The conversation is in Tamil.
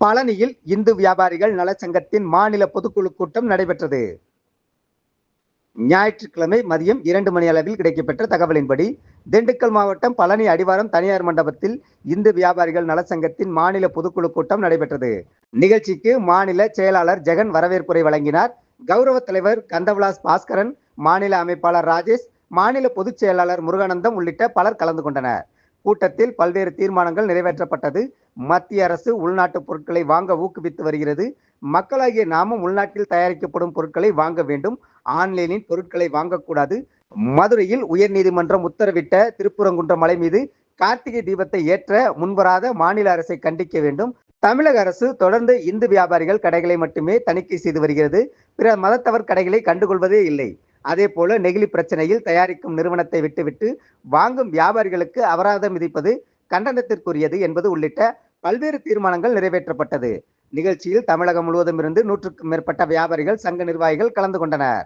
பழனியில் இந்து வியாபாரிகள் நலச்சங்கத்தின் மாநில பொதுக்குழு கூட்டம் நடைபெற்றது. ஞாயிற்றுக்கிழமை மதியம் இரண்டு மணி அளவில் கிடைக்கப்பெற்ற தகவலின்படி திண்டுக்கல் மாவட்டம் பழனி அடிவாரம் தனியார் மண்டபத்தில் இந்து வியாபாரிகள் நலச்சங்கத்தின் மாநில பொதுக்குழு கூட்டம் நடைபெற்றது. நிகழ்ச்சிக்கு மாநில செயலாளர் ஜெகன் வரவேற்புரை வழங்கினார். கௌரவ தலைவர் கந்தவிலாஸ் பாஸ்கரன் மாநில அமைப்பாளர் ராஜேஷ் மாநில பொதுச் செயலாளர் முருகானந்தம் உள்ளிட்ட பலர் கலந்து கொண்டனர். கூட்டத்தில் பல்வேறு தீர்மானங்கள் நிறைவேற்றப்பட்டது. மத்திய அரசு உள்நாட்டு பொருட்களை வாங்க ஊக்குவித்து வருகிறது. மக்களாகிய நாமும் உள்நாட்டில் தயாரிக்கப்படும் பொருட்களை வாங்க வேண்டும். ஆன்லைனில் பொருட்களை வாங்கக்கூடாது. மதுரையில் உயர்நீதிமன்றம் உத்தரவிட்ட திருப்புறங்குன்றம் மலை மீது கார்த்திகை தீபத்தை ஏற்ற முன்வராத மாநில அரசை கண்டிக்க வேண்டும். தமிழக அரசு தொடர்ந்து இந்து வியாபாரிகள் கடைகளை மட்டுமே தணிக்கை செய்து வருகிறது. பிற மதத்தவர் கடைகளை கண்டுகொள்வதே இல்லை. அதே போல நெகிழி பிரச்சனையில் தயாரிக்கும் நிறுவனத்தை விட்டுவிட்டு வாங்கும் வியாபாரிகளுக்கு அபராதம் விதிப்பது கண்டனத்திற்குரியது என்பது உள்ளிட்ட பல்வேறு தீர்மானங்கள் நிறைவேற்றப்பட்டது. நிகழ்ச்சியில் தமிழகம் முழுவதும் இருந்து நூற்றுக்கும் மேற்பட்ட வியாபாரிகள் சங்க நிர்வாகிகள் கலந்து கொண்டனர்.